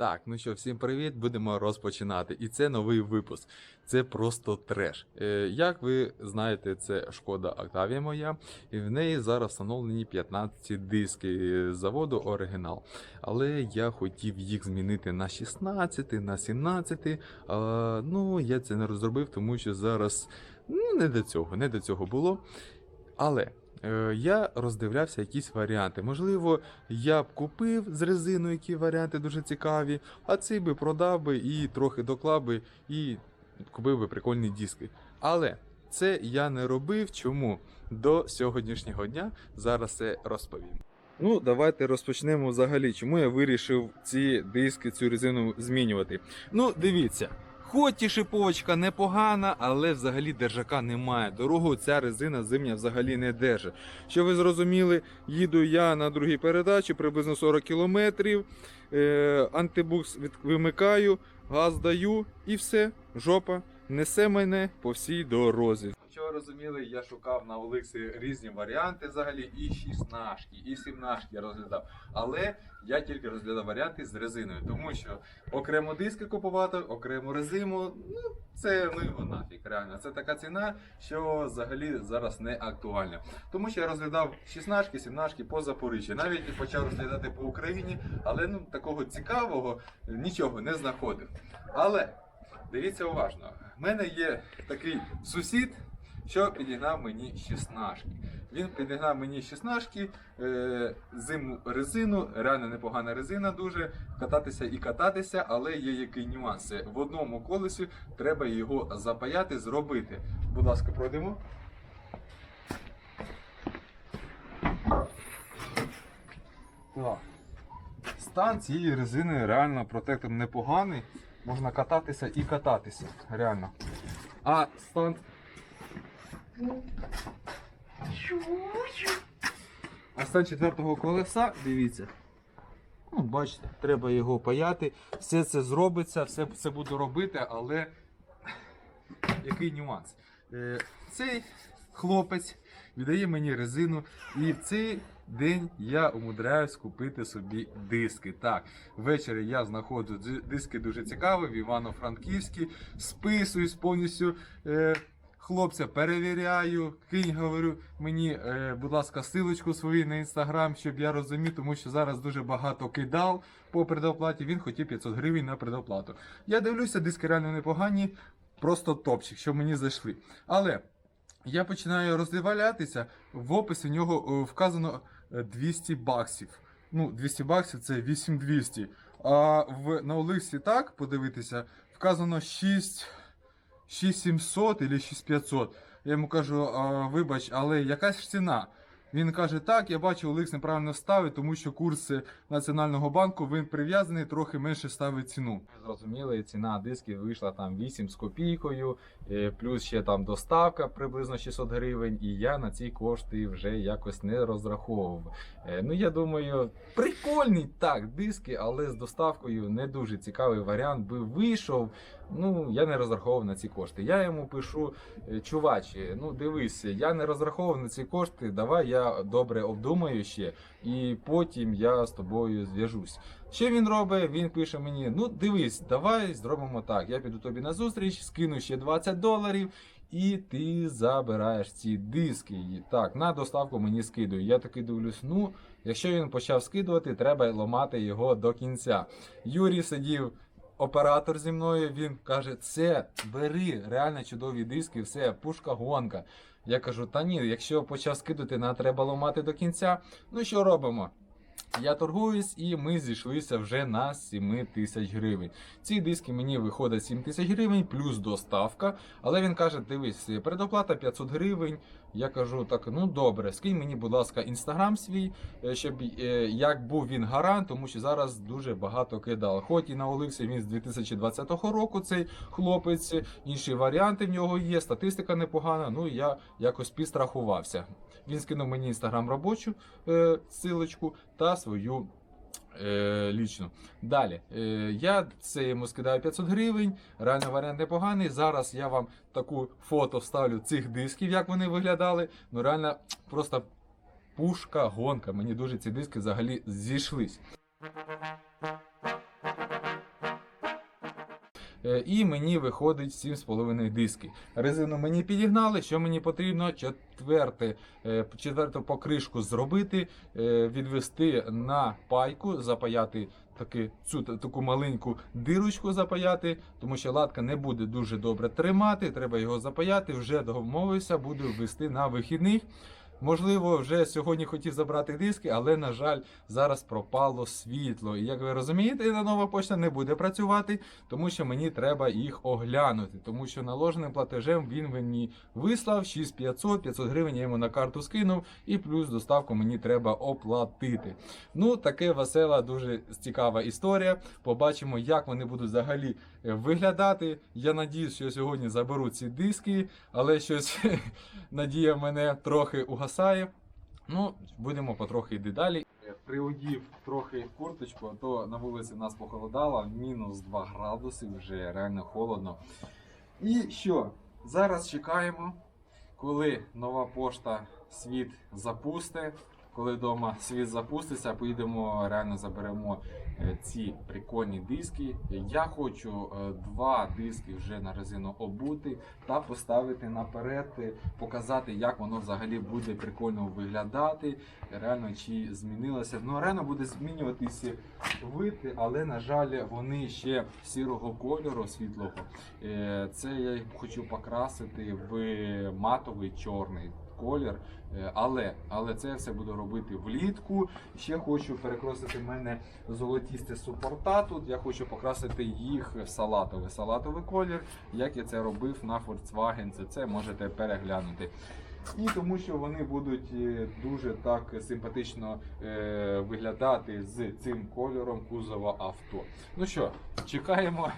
Так, ну що, всім привіт, будемо розпочинати. І це новий випуск. Це просто треш. Е, як ви знаєте, це шкода Octavia моя, і в неї зараз встановлені 15 диски з заводу оригінал. Але я хотів їх змінити на 16, на 17. А, ну, я це не розробив, тому що зараз ну, не до цього, не до цього було. Але. Е, Я роздивлявся якісь варіанти. Можливо, я б купив з резиною, які варіанти дуже цікаві, а цей би продав би і трохи доклав би і купив би прикольні диски. Але це я не робив. Чому? До сьогоднішнього дня зараз це розповім. Ну, давайте розпочнемо взагалі, чому я вирішив ці диски, цю резину змінювати. Ну, дивіться. Хоч і шиповочка непогана, але взагалі держака немає. Дорогу ця резина зимня взагалі не держить. Що ви зрозуміли, їду я на другій передачі приблизно 40 кілометрів. Е, антибукс вимикаю, газ даю і все. Жопа несе мене по всій дорозі. Розуміли, я шукав на Олексі різні варіанти взагалі, і 16, і 17 я розглядав. Але я тільки розглядав варіанти з резиною, тому що окремо диски купувати, окремо резину, ну це ну його нафіг, реально. Це така ціна, що взагалі зараз не актуальна. Тому що я розглядав 16, 17 по Запоріжжі. Навіть почав розглядати по Україні, але ну такого цікавого нічого не знаходив. Але дивіться уважно, в мене є такий сусід. Що підігнав мені 16. Він підігнав мені 16, е, зиму резину, реально непогана резина дуже. Кататися і кататися, але є який нюанс. В одному колесі треба його запаяти, зробити. Будь ласка, пройдемо. Стан цієї резини реально протектор непоганий. Можна кататися і кататися. Реально. А стан А стан четвертого колеса, дивіться. Ну, бачите, треба його паяти. Все це зробиться, все це буду робити, але який нюанс? Е, Цей хлопець віддає мені резину, і в цей день я умудряюсь купити собі диски. Так, ввечері я знаходжу диски дуже цікаві в Івано-Франківській, списуюсь повністю. Е, Хлопця перевіряю, кинь, говорю мені, е, будь ласка, силочку свою на інстаграм, щоб я розумів, тому що зараз дуже багато кидав по предоплаті. Він хотів 500 гривень на предоплату. Я дивлюся, диски реально непогані, просто топчик, що мені зайшли. Але я починаю роздивлятися, в описі в нього е, вказано е, 200 баксів. Ну, 200 баксів це 8200. А в на Олексі так подивитися, вказано 6. 6700 або 6500. Я йому кажу, а, вибач, але яка ж ціна? Він каже, так, я бачу, Олекс неправильно ставить, тому що курси Національного банку він прив'язаний, трохи менше ставить ціну. Зрозуміли, ціна дисків вийшла там 8 з копійкою, е, плюс ще там доставка приблизно 600 гривень, і я на ці кошти вже якось не розраховував. Е, Ну, я думаю, прикольний так, диски, але з доставкою не дуже цікавий варіант би вийшов. Ну, я не розраховував на ці кошти. Я йому пишу, «Е, чувач, е, ну дивись, я не розраховував на ці кошти, давай я добре обдумаю ще, і потім я з тобою зв'яжусь. Що він робить? Він пише мені: ну дивись, давай зробимо так. Я піду тобі на зустріч, скину ще 20 доларів. І ти забираєш ці диски. І Так, на доставку мені скидує. Я таки дивлюсь, ну, якщо він почав скидувати, треба ламати його до кінця. Юрій сидів оператор зі мною, він каже: це бери, реально чудові диски, все, пушка гонка. Я кажу, та ні, якщо почав скидати, на треба ламати до кінця. Ну що робимо? Я торгуюсь і ми зійшлися вже на 7 тисяч гривень. Ці диски мені виходить 7 тисяч гривень плюс доставка. Але він каже: дивись, предоплата 500 гривень. Я кажу, так, ну добре, скинь мені, будь ласка, інстаграм свій, е, щоб е, як був він гарант, тому що зараз дуже багато кидав. Хоч і на Олексі він з 2020 року цей хлопець, інші варіанти в нього є, статистика непогана. Ну я якось підстрахувався. Він скинув мені інстаграм робочу е, силочку та свою. Е, лічно. Далі. Е, я це йому скидаю 500 гривень. Реально варіант непоганий. Зараз я вам таку фото вставлю цих дисків, як вони виглядали. Ну реально просто пушка, гонка. Мені дуже ці диски взагалі зійшлись. І мені виходить 7,5 диски. Резину мені підігнали. Що мені потрібно? Четверте, е, четверту покришку зробити, е, відвести на пайку, запаяти таки, цю таку маленьку дирочку запаяти, тому що латка не буде дуже добре тримати. Треба його запаяти. Вже домовився, буду вести на вихідних. Можливо, вже сьогодні хотів забрати диски, але, на жаль, зараз пропало світло. І як ви розумієте, на нова почта не буде працювати, тому що мені треба їх оглянути. Тому що наложеним платежем він мені вислав 6500, 500 гривень я йому на карту скинув, і плюс доставку мені треба оплатити. Ну, таке весела, дуже цікава історія. Побачимо, як вони будуть взагалі е, виглядати. Я надіюсь, що сьогодні заберу ці диски, але щось надія мене трохи угасає. Ну, будемо потрохи йти далі. Приодів трохи курточку, а то на вулиці нас похолодало, мінус 2 градуси, вже реально холодно. І що? Зараз чекаємо, коли нова пошта світ запусте. Коли вдома світ запуститься, поїдемо реально заберемо е, ці прикольні диски. Я хочу е, два диски вже на резину обути та поставити наперед, е, показати, як воно взагалі буде прикольно виглядати. Реально чи змінилося. Ну реально буде змінюватися вид, але на жаль, вони ще сірого кольору світлого. Це я хочу покрасити в матовий чорний колір. Е, Але, але це все буду робити влітку. Ще хочу перекросити в мене золотісті супорта. Тут я хочу покрасити їх в салатовий салатовий колір, як я це робив на Volkswagen. Це можете переглянути. І тому що вони будуть е, дуже так симпатично е, виглядати з цим кольором кузова авто. Ну що, чекаємо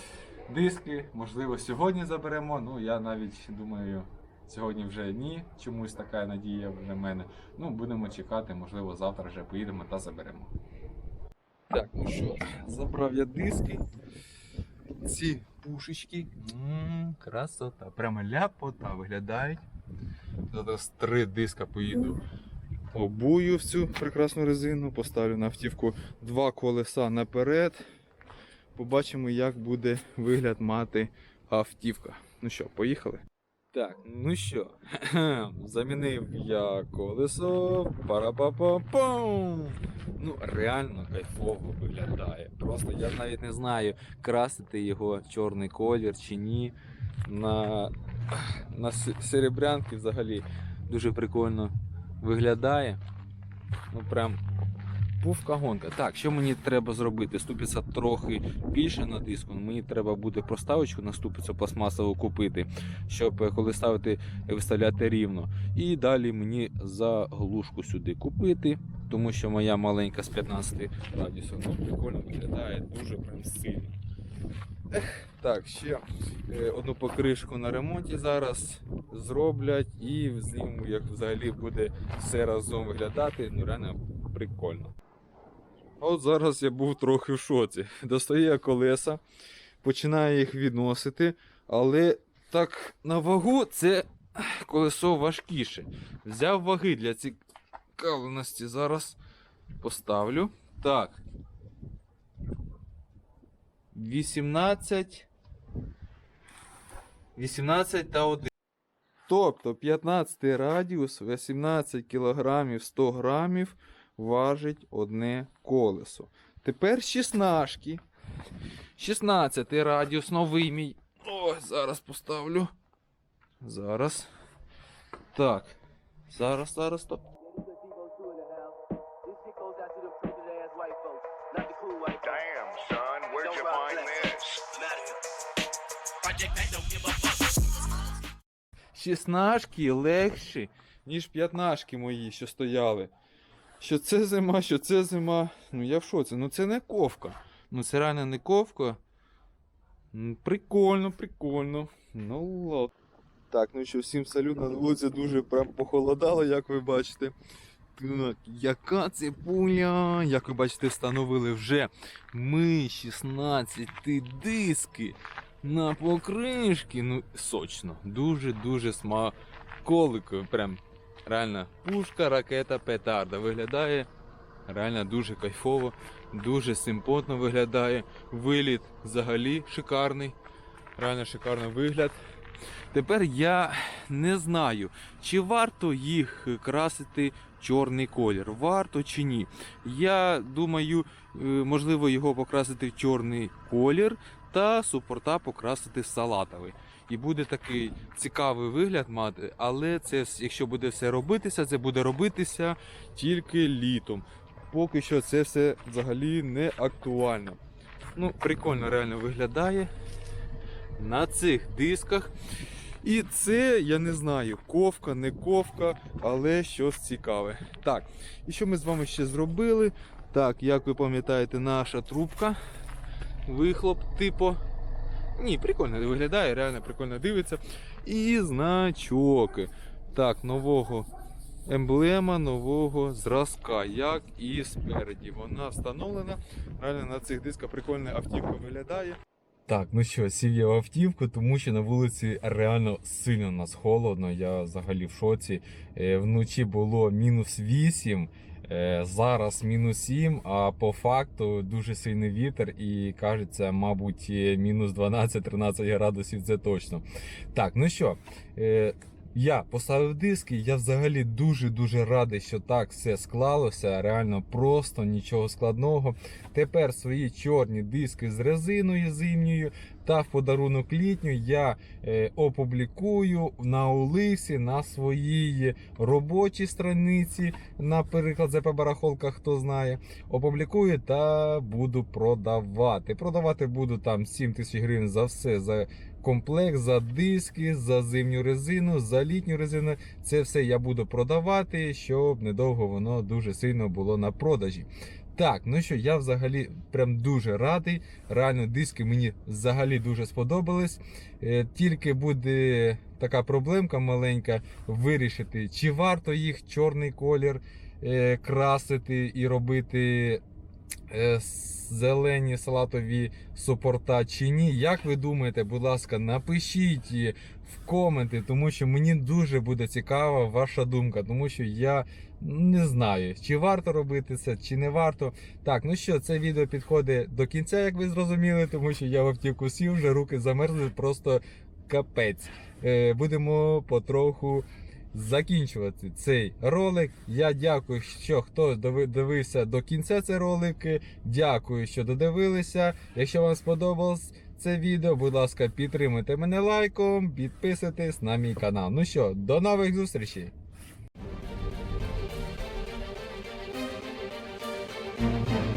диски, можливо, сьогодні заберемо. Ну я навіть думаю. Сьогодні вже ні, чомусь така надія для мене. Ну, будемо чекати, можливо, завтра вже поїдемо та заберемо. Так, ну що, забрав я диски. Ці пушечки. М, красота. Прямо ляпота виглядають. Зараз три диска поїду. Обую в цю прекрасну резину, поставлю на автівку два колеса наперед. Побачимо, як буде вигляд мати автівка. Ну що, поїхали? Так, ну що, замінив я колесо. Пара-па-па-пам. Ну, реально кайфово виглядає. Просто я навіть не знаю, красити його чорний колір чи ні. На, на серебрянки взагалі дуже прикольно виглядає. Ну прям пувка гонка. Так, що мені треба зробити? Ступиця трохи більше на диску. Мені треба буде проставочку на ступицю пластмасову купити щоб е, коли ставити, е, виставляти рівно. І далі мені заглушку сюди купити, тому що моя маленька з 15 радіусом ну, прикольно виглядає, дуже прям сильно. Так, ще е, одну покришку на ремонті зараз зроблять і зніму, як взагалі буде все разом виглядати. Ну реально прикольно. От зараз я був трохи в шоці. Достаю колеса, починаю їх відносити, але так, на вагу це колесо важкіше. Взяв ваги для цікавленості. Зараз поставлю. Так. 18. 18 та 1. Тобто 15 радіус, 18 кг 100 грамів важить одне колесо. Тепер 16. 16 радіус новий мій. Ой, зараз поставлю. Зараз. Так. Зараз, зараз, стоп. 16 легші, ніж 15 мої, що стояли. Що це зима, що це зима. Ну я в шоці. Ну це не ковка. Ну це реально не ковка. Прикольно, прикольно. Ну ладно. Так, ну що, всім салют. На вулиці дуже прям похолодало, як ви бачите. Так, яка це пуля? Як ви бачите, встановили вже ми 16 диски на покришки. Ну, сочно. Дуже-дуже смаколико. Прям реально пушка, ракета, петарда. Виглядає реально дуже кайфово. Дуже симпотно виглядає. Виліт взагалі шикарний. Реально шикарний вигляд. Тепер я не знаю, чи варто їх красити чорний колір. Варто чи ні. Я думаю, е, можливо його покрасити в чорний колір та супорта покрасити салатовий. І буде такий цікавий вигляд мати, але це якщо буде все робитися, це буде робитися тільки літом. Поки що це все взагалі не актуально. Ну, прикольно реально виглядає на цих дисках. І це, я не знаю, ковка, не ковка, але щось цікаве. Так, і що ми з вами ще зробили? Так, як ви пам'ятаєте, наша трубка. Вихлоп, типу. Ні, прикольно виглядає, реально прикольно дивиться. І значок. Так, нового емблема нового зразка, як і спереді. Вона встановлена. Реально на цих дисках прикольна автівка виглядає. Так, ну що, сів я в автівку, тому що на вулиці реально сильно нас холодно. Я взагалі в шоці. Е, Вночі було мінус 8, е, зараз мінус 7, а по факту дуже сильний вітер і кажеться, мабуть, е, мінус 12-13 градусів це точно. Так, ну що, е, я поставив диски, я взагалі дуже-дуже радий, що так все склалося. Реально просто нічого складного. Тепер свої чорні диски з резиною зимньою та в подарунок літню я е, опублікую на Олисі на своїй робочій страниці, наприклад, ЗП Барахолка, хто знає. Опублікую та буду продавати. Продавати буду там 7 тисяч гривень за все. за Комплект за диски, за зимню резину, за літню резину. Це все я буду продавати, щоб недовго воно дуже сильно було на продажі. Так, ну що, я взагалі прям дуже радий. Реально, диски мені взагалі дуже сподобались. Е, Тільки буде така проблемка маленька вирішити, чи варто їх чорний колір е, красити і робити зелені салатові супорта чи ні. Як ви думаєте, будь ласка, напишіть в коменти, тому що мені дуже буде цікава ваша думка, тому що я не знаю, чи варто робити це, чи не варто. Так, ну що, це відео підходить до кінця, як ви зрозуміли, тому що я в автівку сів, вже руки замерзли, просто капець. Е, Будемо потроху закінчувати цей ролик. Я дякую, що хто дивився до кінця цей ролик. Дякую, що додивилися. Якщо вам сподобалось це відео, будь ласка, підтримуйте мене лайком, підписуйтесь на мій канал. Ну що, до нових зустрічей! Thank